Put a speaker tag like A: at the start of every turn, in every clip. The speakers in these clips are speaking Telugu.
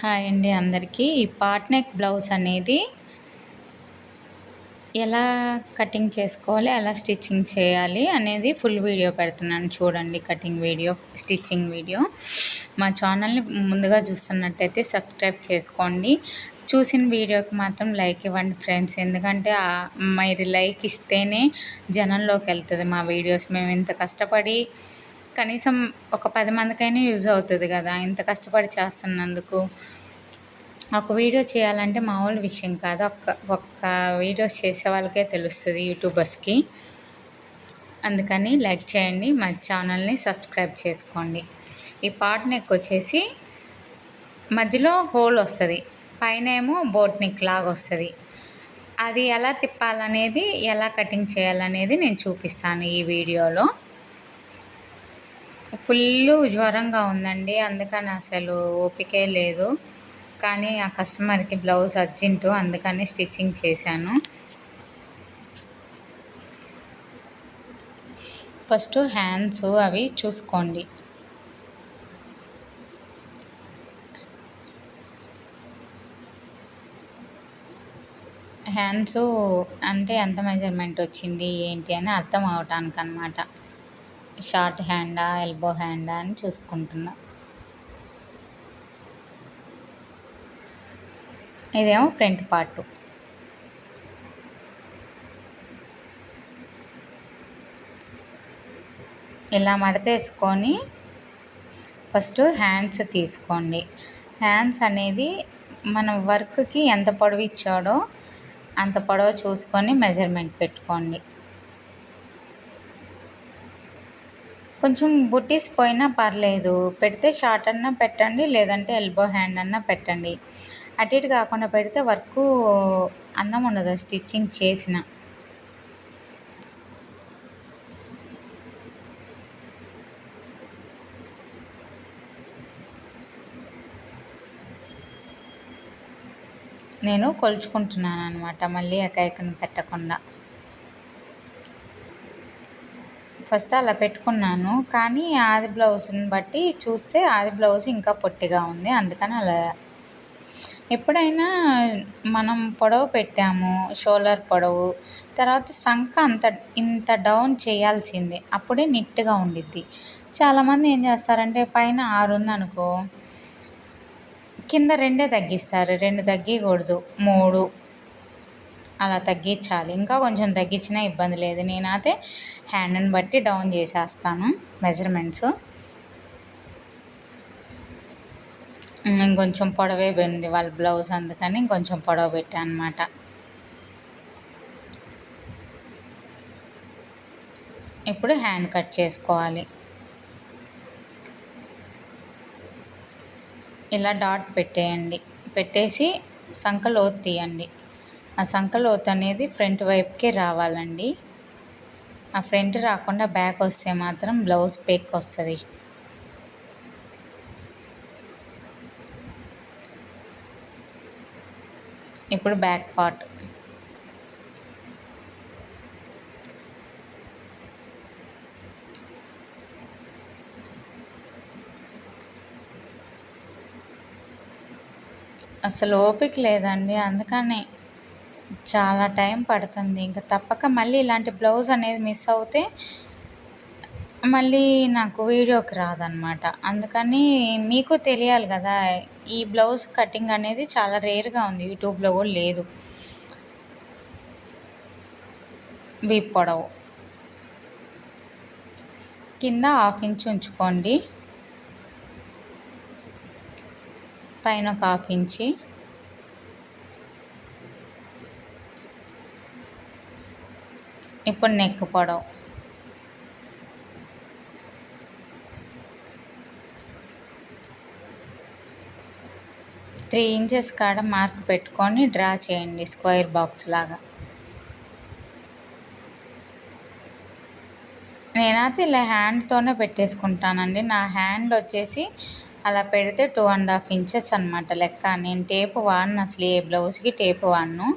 A: హాయ్ అండి అందరికీ. ఈ పాట్ నెక్ బ్లౌజ్ అనేది ఎలా కటింగ్ చేసుకోవాలి ఎలా స్టిచ్చింగ్ చేయాలి అనేది ఫుల్ వీడియో పెడుతున్నాను. చూడండి కటింగ్ వీడియో స్టిచ్చింగ్ వీడియో. మా ఛానల్ని ముందుగా చూస్తున్నట్టయితే సబ్స్క్రైబ్ చేసుకోండి. చూసిన వీడియోకి మాత్రం లైక్ ఇవ్వండి ఫ్రెండ్స్. ఎందుకంటే మీరు లైక్ ఇస్తేనే జనంలోకి వెళ్తుంది మా వీడియోస్. మేము ఇంత కష్టపడి కనీసం ఒక పది మందికైనా యూజ్ అవుతుంది కదా. ఇంత కష్టపడి చేస్తున్నందుకు. ఒక వీడియో చేయాలంటే మామూలు విషయం కాదు. ఒక్క ఒక్క వీడియోస్ చేసే వాళ్ళకే తెలుస్తుంది యూట్యూబర్స్కి. అందుకని లైక్ చేయండి. మా ఛానల్ని సబ్స్క్రైబ్ చేసుకోండి. ఈ పార్ట్ నెక్ వచ్చేసి మధ్యలో హోల్ వస్తుంది. పైన ఏమో బోట్ నెక్ లాగా వస్తుంది. అది ఎలా తిప్పాలనేది ఎలా కటింగ్ చేయాలనేది నేను చూపిస్తాను ఈ వీడియోలో. ఫుల్ జ్వరంగా ఉందండి. అందుకని అసలు ఓపికే లేదు. కానీ ఆ కస్టమర్కి బ్లౌజ్ అర్జెంటు అందుకని స్టిచ్చింగ్ చేశాను. ఫస్ట్ హ్యాండ్స్ అవి చూసుకోండి. హ్యాండ్స్ అంటే ఎంత మెజర్మెంట్ వచ్చింది ఏంటి అని అర్థం అవటానికి అనమాట షార్ట్ హ్యాండా ఎల్బో హ్యాండా అని చూసుకుంటున్నా. ఇదేమో ఫ్రంట్ పార్ట్. ఇలా మడతేసుకొని ఫస్ట్ హ్యాండ్స్ తీసుకోండి. హ్యాండ్స్ అనేది మన వర్క్కి ఎంత పొడవు ఇచ్చాడో అంత పొడవు చూసుకొని మెజర్మెంట్ పెట్టుకోండి. కొంచెం బుట్టీస్ పోయినా పర్లేదు. పెడితే షార్ట్ అన్నా పెట్టండి లేదంటే ఎల్బో హ్యాండ్ అన్నా పెట్టండి. అటు ఇటు కాకుండా పెడితే వర్క్ అందం ఉండదు స్టిచ్చింగ్ చేసిన. నేను కొలుచుకుంటున్నాను అనమాట మళ్ళీ ఎకైకను పెట్టకుండా. ఫస్ట్ అలా పెట్టుకున్నాను. కానీ ఆది బ్లౌజ్ని బట్టి చూస్తే ఆది బ్లౌజ్ ఇంకా పొట్టిగా ఉంది. అందుకని అలా ఎప్పుడైనా మనం పొడవు పెట్టాము షోల్డర్ పొడవు తర్వాత సంఖ అంత ఇంత డౌన్ చేయాల్సిందే. అప్పుడే నిట్గా ఉండిద్ది. చాలామంది ఏం చేస్తారంటే పైన ఆరు ఉందనుకో కింద రెండే తగ్గిస్తారు. రెండు తగ్గకూడదు. మూడు అలా తగ్గించాలి. ఇంకా కొంచెం తగ్గించినా ఇబ్బంది లేదు. నేనైతే హ్యాండ్ని బట్టి డౌన్ చేసేస్తాను మెజర్మెంట్స్. ఇంకొంచెం పొడవే పోయింది వాళ్ళ బ్లౌజ్ అందుకని ఇంకొంచెం పొడవ పెట్టాను అనమాట ఇప్పుడు హ్యాండ్ కట్ చేసుకోవాలి. ఇలా డాట్ పెట్టేయండి. పెట్టేసి సంఖ లోతు తీయండి. ఆ సంఖ లోతు అనేది ఫ్రంట్ వైపుకే రావాలండి. ఆ ఫ్రంట్ రాకుండా బ్యాక్ వస్తే మాత్రం బ్లౌజ్ పేక్ వస్తుంది. ఇప్పుడు బ్యాక్ పార్ట్. అసలు ఓపిక లేదండి అందుకనే చాలా టైం పడుతుంది. ఇంకా తప్పక మళ్ళీ ఇలాంటి బ్లౌజ్ అనేది మిస్ అవుతే మళ్ళీ నాకు వీడియోకి రాదనమాట అందుకని మీకు తెలియాలి కదా ఈ బ్లౌజ్ కటింగ్ అనేది చాలా రేర్గా ఉంది. యూట్యూబ్లో కూడా లేదు. వీప్ పొడవు. కింద హాఫ్ ఇంచ్ ఉంచుకోండి. పైన ఒక హాఫ్ ఇంచి. ఇప్పుడు నెక్ పొడవు. త్రీ ఇంచెస్ కాడ మార్క్ పెట్టుకొని డ్రా చేయండి స్క్వేర్ బాక్స్ లాగా. నేనైతే ఇలా హ్యాండ్తోనే పెట్టేసుకుంటానండి. నా హ్యాండ్ వచ్చేసి అలా పెడితే టూ అండ్ హాఫ్ ఇంచెస్ అనమాట లెక్క. నేను టేప్ వాడిన అసలు ఏ బ్లౌజ్కి టేప్ వాడను.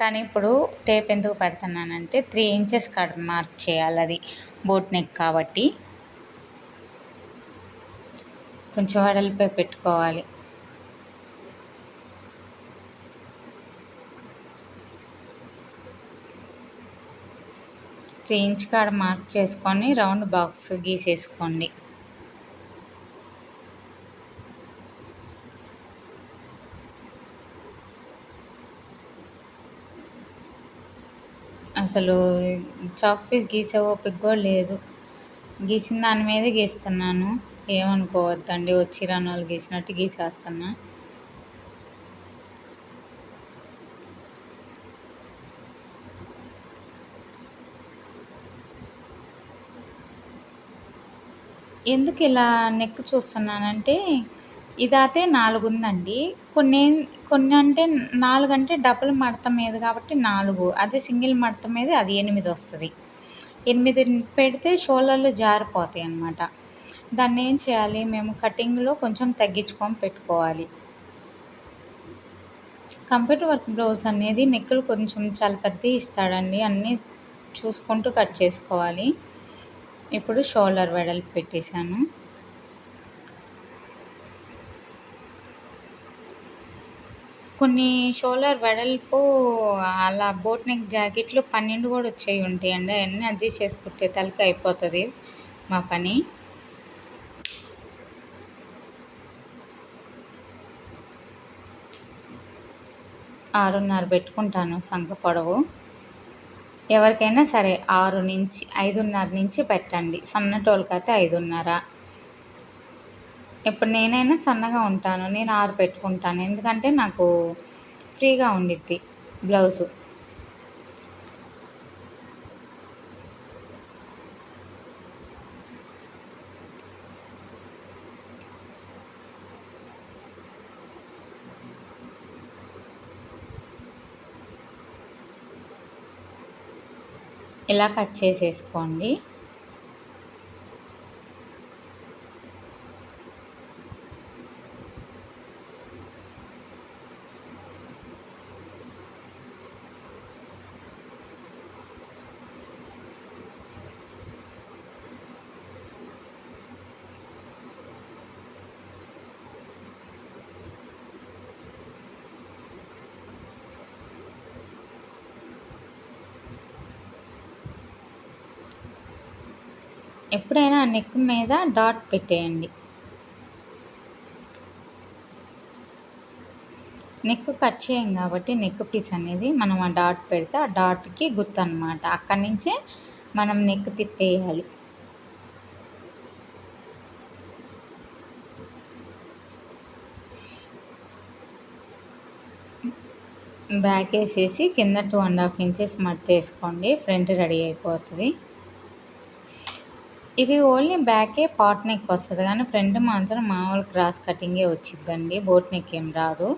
A: కానీ ఇప్పుడు టేప్ ఎందుకు పెడుతున్నానంటే త్రీ ఇంచెస్ కట్ మార్క్ చేయాలి అది బోట్ నెక్ కాబట్టి. కొంచెం వడలపై పెట్టుకోవాలి. త్రీ ఇంచ్ కాడ మార్క్ చేసుకొని రౌండ్ బాక్స్ గీసేసుకోండి. అసలు చాక్ పీస్ గీసే ఓపిక కూడా లేదు. గీసిన దాని మీద గీస్తున్నాను. ఏమనుకోవద్దండి వచ్చి వాళ్ళు గీసినట్టు గీసేస్తున్నా. ఎందుకు ఇలా నెక్ చూస్తున్నానంటే ఇదైతే నాలుగు ఉందండి కొన్ని కొన్ని అంటే నాలుగు అంటే డబుల్ మడత మీద కాబట్టి నాలుగు. అదే సింగిల్ మడత మీద అది ఎనిమిది వస్తుంది. ఎనిమిది పెడితే షోల్డర్లు జారిపోతాయి అన్నమాట. దాన్ని ఏం చేయాలి? మేము కటింగ్లో కొంచెం తగ్గించుకొని పెట్టుకోవాలి. కంప్యూటర్ వర్క్ బ్లౌజ్ అనేది నెక్కులు కొంచెం చాలా పెద్ద ఇస్తాడండి. అన్నీ చూసుకుంటూ కట్ చేసుకోవాలి. ఇప్పుడు షోల్డర్ వెడల్పు పెట్టేశాను. కొన్ని షోలర్ వెడల్పు అలా బోట్ నెక్ జాకెట్లు పన్నెండు కూడా వచ్చేవి ఉంటాయండి అవన్నీ అడ్జస్ట్ చేసుకుంటే తలకి అయిపోతుంది మా పని. ఆరున్నర పెట్టుకుంటాను సంఖ పొడవు. ఎవరికైనా సరే ఆరు నుంచి ఐదున్నర నుంచి పెట్టండి. సన్నటోళ్ళకైతే ఐదున్నర. ఇప్పుడు నేనైనా సన్నగా ఉంటాను నేను ఆరు పెట్టుకుంటాను. ఎందుకంటే నాకు ఫ్రీగా ఉండిద్ది బ్లౌజు. ఇలా కట్ చేసేసుకోండి. ఎప్పుడైనా నెక్ మీద డాట్ పెట్టేయండి. నెక్ కట్ చేయం కాబట్టి నెక్ పీస్ అనేది మనం ఆ డాట్ పెడితే ఆ డాట్కి గుర్తు అనమాట అక్కడి నుంచే మనం నెక్ తిప్పేయాలి. బ్యాక్ వేసేసి కింద టూ అండ్ హాఫ్ ఇంచెస్ మడత వేసుకోండి. ఫ్రంట్ రెడీ అయిపోతుంది. ఇది ఓన్లీ బ్యాకే పాట్ నెక్ వస్తుంది. కానీ ఫ్రంట్ మాత్రం మామూలు క్రాస్ కటింగే వచ్చిద్దండి. బోట్ నెక్ ఏం రాదు.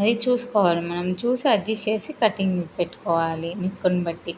A: అది చూసుకోవాలి మనం. చూసి అడ్జస్ట్ చేసి కటింగ్ పెట్టుకోవాలి. నిక్కుని బట్టి.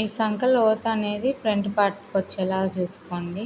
A: ఈ సంక లోతు అనేది ఫ్రంట్ పార్ట్కి వచ్చేలాగా చూసుకోండి.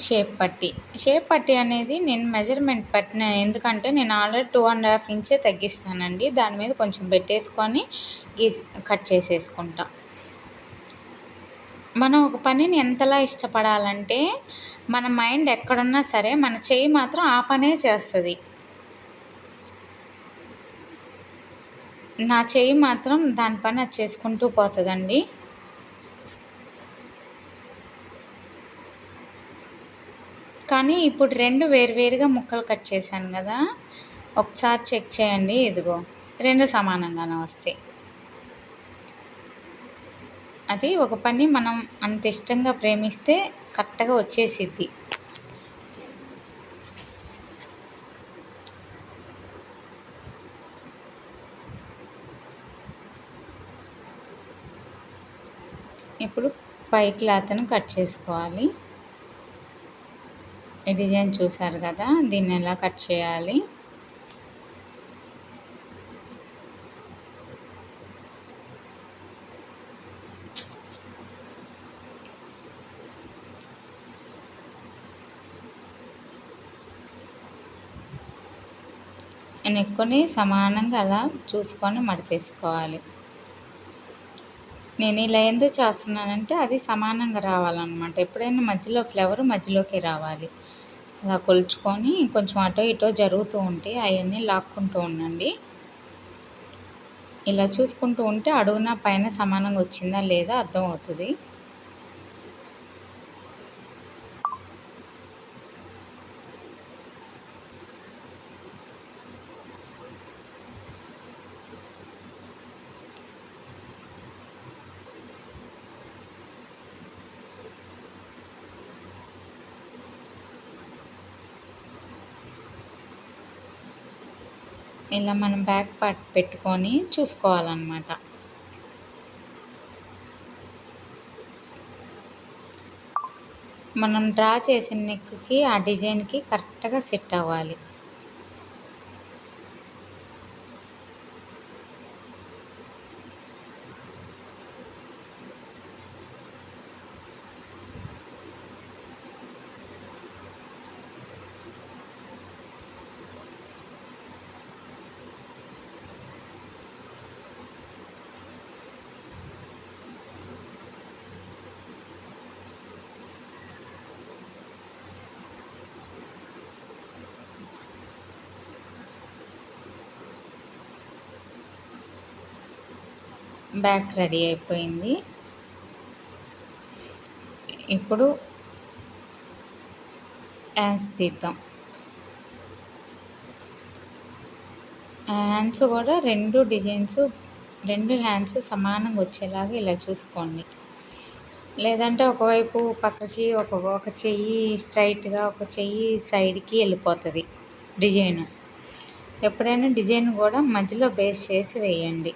A: షేప్ పట్టి. షేప్ పట్టి అనేది నేను మెజర్మెంట్ పట్టిన ఎందుకంటే నేను ఆల్రెడీ టూ అండ్ హాఫ్ ఇంచే తగ్గిస్తానండి. దాని మీద కొంచెం పెట్టేసుకొని గీజ్ కట్ చేసేసుకుంటా. మనం ఒక పనిని ఎంతలా ఇష్టపడాలంటే మన మైండ్ ఎక్కడున్నా సరే మన చెయ్యి మాత్రం ఆ పనే చేస్తుంది. నా చెయ్యి మాత్రం దాని పని అది చేసుకుంటూ పోతుందండి. కానీ ఇప్పుడు రెండు వేరువేరుగా ముక్కలు కట్ చేశాను కదా ఒకసారి చెక్ చేయండి ఇదిగో రెండు సమానంగానే వస్తాయి. అది ఒక పని మనం అంత ఇష్టంగా ప్రేమిస్తే కరెక్ట్గా వచ్చేసిద్ది. ఇప్పుడు పై క్లాత్ను కట్ చేసుకోవాలి. ఈ డిజైన్ చూసారు కదా దీన్ని ఎలా కట్ చేయాలి? నెక్కుని సమానంగా అలా చూసుకొని మడతేసుకోవాలి నేను ఇలా ఎందుకు చేస్తున్నానంటే అది సమానంగా రావాలన్నమాట. ఎప్పుడైనా మధ్యలో ఫ్లవర్ మధ్యలోకి రావాలి. అలా కొలుచుకొని కొంచెం అటో ఇటో జరుగుతూ ఉంటే అవన్నీ లాక్కుంటూ ఉండండి. ఇలా చూసుకుంటూ ఉంటే అడుగున పైన సమానంగా వచ్చిందా లేదా అర్థమవుతుంది. ఇలా మనం బ్యాక్ పార్ట్ పెట్టుకొని చూసుకోవాలన్నమాట. మనం డ్రా చేసిన నెక్కి ఆ డిజైన్కి కరెక్ట్గా సెట్ అవ్వాలి. బ్యాక్ రెడీ అయిపోయింది. ఇప్పుడు హ్యాండ్స్ తీద్దాం. హ్యాండ్స్ కూడా రెండు డిజైన్స్ రెండు హ్యాండ్స్ సమానంగా వచ్చేలాగా ఇలా చూసుకోండి. లేదంటే ఒకవైపు పక్కకి ఒక ఒక చెయ్యి స్ట్రైట్గా ఒక చెయ్యి సైడ్కి వెళ్ళిపోతుంది డిజైన్. ఎప్పుడైనా డిజైన్ కూడా మధ్యలో బేస్ చేసి వేయండి.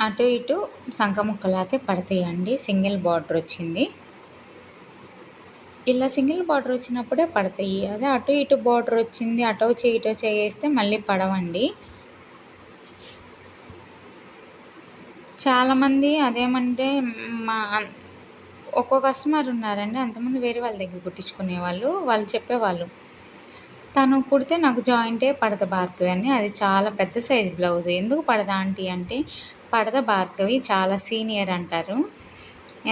A: అటు ఇటు సంక ముక్కలైతే పడతాయండి. సింగిల్ బార్డర్ వచ్చింది. ఇలా సింగిల్ బార్డర్ వచ్చినప్పుడే పడతాయి. అదే అటు ఇటు బార్డర్ వచ్చింది. అటో చేయి ఇటో చేస్తే మళ్ళీ పడవండి. చాలామంది అదేమంటే మా ఒక్కో కస్టమర్ ఉన్నారండి. అంతమంది వేరే వాళ్ళ దగ్గర కుట్టించుకునే వాళ్ళు. వాళ్ళు చెప్పేవాళ్ళు తను కుడితే నాకు జాయింటే పడత భార్గవి అని. అది చాలా పెద్ద సైజ్ బ్లౌజ్. ఎందుకు పడదా ఆంటీ అంటే పడద భార్గవి చాలా సీనియర్ అంటారు.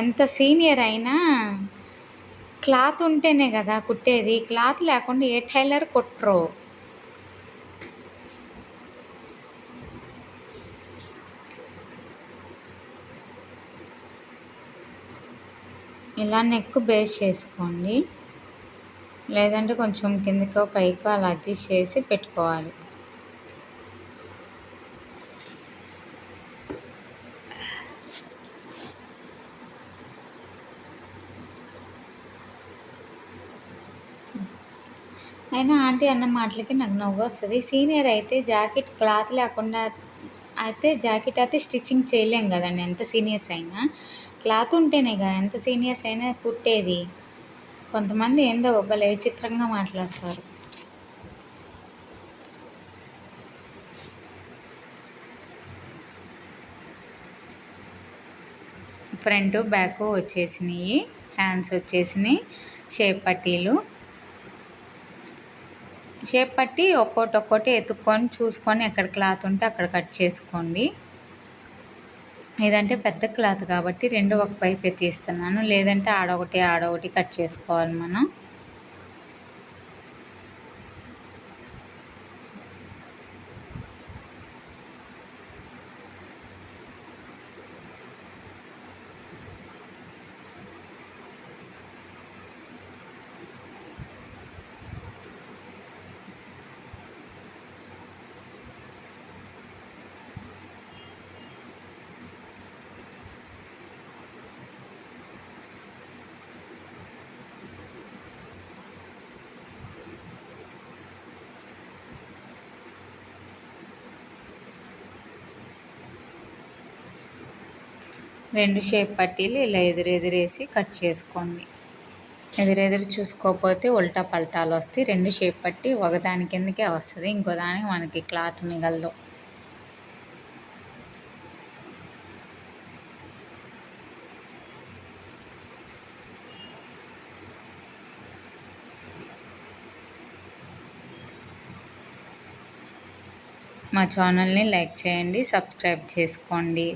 A: ఎంత సీనియర్ అయినా క్లాత్ ఉంటేనే కదా కుట్టేది. క్లాత్ లేకుండా ఏ టైలర్ కుట్టరు ఇలా నెక్ బేస్ చేసుకోండి. లేదంటే కొంచెం కిందకో పైకో అలా అడ్జస్ట్ చేసి పెట్టుకోవాలి. అయినా ఆంటీ అన్న మాటలకి నాకు నవ్వు వస్తుంది. సీనియర్ అయితే జాకెట్ క్లాత్ లేకుండా అయితే జాకెట్ అయితే స్టిచ్చింగ్ చేయలేం కదండి ఎంత సీనియర్స్ అయినా. క్లాత్ ఉంటేనే కదా ఎంత సీనియర్స్ అయినా కుట్టేది. కొంతమంది ఏందో భలే విచిత్రంగా మాట్లాడతారు. ఫ్రంట్ బ్యాక్ వచ్చేసినాయి హ్యాండ్స్ వచ్చేసినాయి షేప్ పట్టీలు. షేప్ పట్టి ఒక్కోటి ఒక్కోటి ఎత్తుక్కొని చూసుకొని ఎక్కడ క్లాత్ ఉంటే అక్కడ కట్ చేసుకోండి. ఇదంటే పెద్ద క్లాత్ కాబట్టి రెండు ఒక పైపు ఎత్తిస్తున్నాను. లేదంటే ఆడొకటి ఆడొకటి కట్ చేసుకోవాలి మనం. రెండు షేప్ పట్టీలు ఇలా ఎదురెదురేసి కట్ చేసుకోండి. ఎదురెదురు చూసుకోకపోతే ఉల్టా పల్టాలు వస్తాయి. రెండు షేప్ పట్టి ఒకదాని కిందకే వస్తుంది. ఇంకో దానికి మనకి క్లాత్ మిగలదు. మా ఛానల్ని లైక్ చేయండి సబ్స్క్రైబ్ చేసుకోండి.